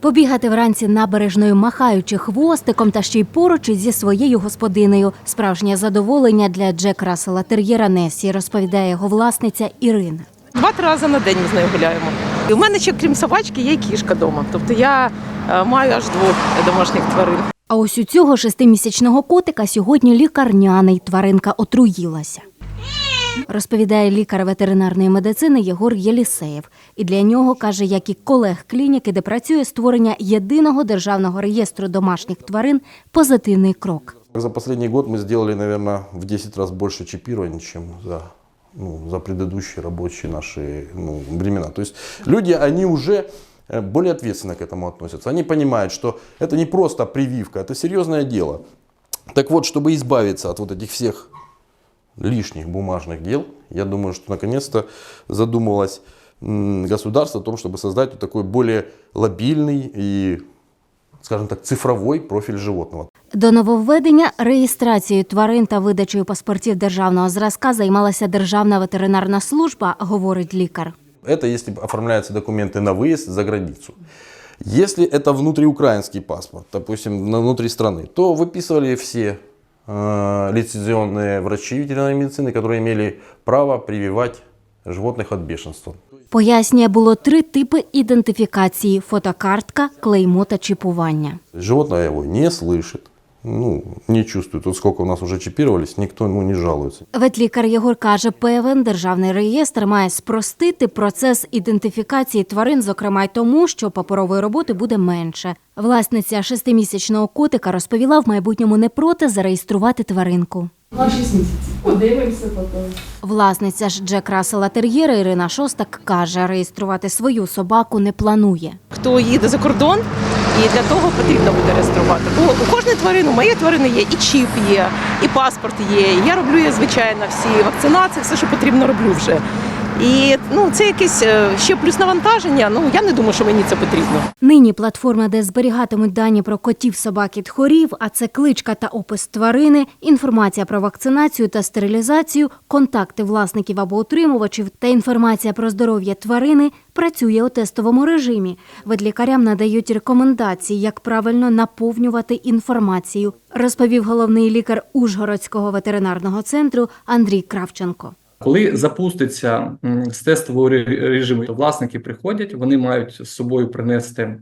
Побігати вранці набережною, махаючи хвостиком та ще й поруч зі своєю господинею. Справжнє задоволення для Джек Рассела тер'єра Несі, розповідає його власниця Ірина. Два-три рази на день ми з нею гуляємо. І в мене ще, крім собачки, є й кішка вдома. Тобто я е, маю аж двох домашніх тварин. А ось у цього шестимісячного котика сьогодні лікарняний тваринка отруїлася. Розповідає лікар ветеринарної медицини Єгор Єлісеєв. І для нього каже, як і колег клініки, де працює створення єдиного державного реєстру домашніх тварин позитивний крок. За последний год мы сделали, наверное, в 10 раз больше чипирований, чем за, ну, за предыдущие рабочие наши ну, времена. То есть люди, они уже э, более ответственно к этому относятся. Они понимают, что это не просто прививка, это серьезное дело. Так вот, чтобы избавиться от вот этих всех лишних бумажных дел, я думаю, что наконец-то задумалось м, государство о том, чтобы создать вот такой более лобильный и, скажем так, цифровой профиль животного. До нововведення реєстрацією тварин та видачею паспортів державного зразка займалася Державна ветеринарна служба, говорить лікар. Это если оформляются документы на выезд за границу. Если это внутриукраинский паспорт, допустим, на внутри страны, то выписывали все э, лицензионные врачи ветеринарной медицины, которые имели право прививать животных от бешенства. Пояснює, було три типи ідентифікації: фотокартка, клеймо та чіпування. Животное его не слышит, ну, не чувствует. Вот сколько у нас уже чипировались, никто ему не жалуется. Ветлікар Єгор каже, певен державний реєстр має спростити процес ідентифікації тварин, зокрема й тому, що паперової роботи буде менше. Власниця шестимісячного котика розповіла в майбутньому не проти зареєструвати тваринку. На 6 місяців. Подивимося потім. Власниця ж Джек Рассела Тер'єра Ірина Шостак каже, реєструвати свою собаку не планує. Хто їде за кордон, і для того потрібно буде реєструвати. Бо у кожної тварини, у моєї тварини є і чіп є, і паспорт є. і Я роблю я, звичайно всі вакцинації, все, що потрібно, роблю вже. І ну, це якесь е, ще плюс навантаження. Ну я не думаю, що мені це потрібно. Нині платформа, де зберігатимуть дані про котів, собак і тхорів, а це кличка та опис тварини, інформація про вакцинацію та стерилізацію, контакти власників або утримувачів та інформація про здоров'я тварини працює у тестовому режимі. Ведлікарям надають рекомендації, як правильно наповнювати інформацію, розповів головний лікар Ужгородського ветеринарного центру Андрій Кравченко. Коли запуститься з тестового режиму, то власники приходять, вони мають з собою принести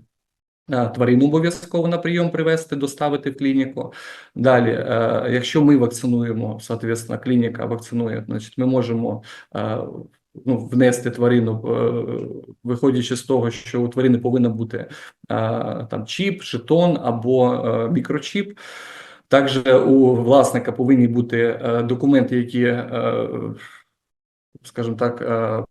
е, тварину обов'язково на прийом привезти, доставити в клініку. Далі, е, якщо ми вакцинуємо, соответственно, клініка вакцинує, значить ми можемо е, ну, внести тварину, виходячи з того, що у тварини повинен бути там чіп, жетон або мікрочіп. Також у власника повинні бути документи, які, скажімо так, е,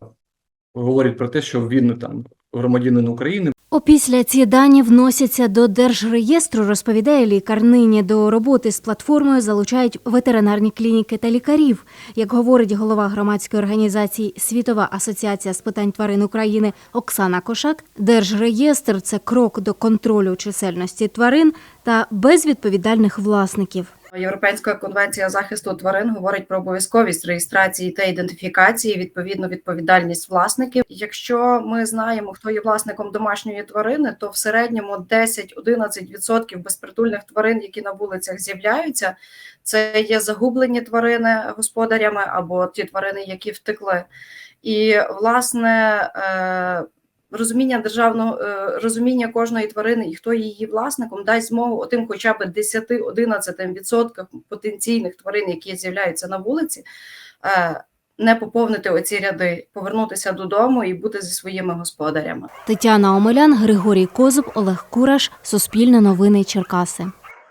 говорять про те, що він там громадянин України. Опісля ці дані вносяться до держреєстру, розповідає лікар. Нині до роботи з платформою залучають ветеринарні клініки та лікарів. Як говорить голова громадської організації Світова асоціація з питань тварин України Оксана Кошак, держреєстр це крок до контролю чисельності тварин та безвідповідальних власників. Європейська конвенція захисту тварин говорить про обов'язковість реєстрації та ідентифікації, відповідно відповідальність власників. Якщо ми знаємо, хто є власником домашньої тварини, то в середньому 10-11% безпритульних тварин, які на вулицях з'являються, це є загублені тварини господарями або ті тварини, які втекли. І власне. Розуміння державного е, розуміння кожної тварини і хто її власником дасть змогу отим, хоча б 10-11% потенційних тварин, які з'являються на вулиці, е, не поповнити оці ряди, повернутися додому і бути зі своїми господарями. Тетяна Омелян, Григорій Козуб, Олег Кураш, Суспільне новини Черкаси.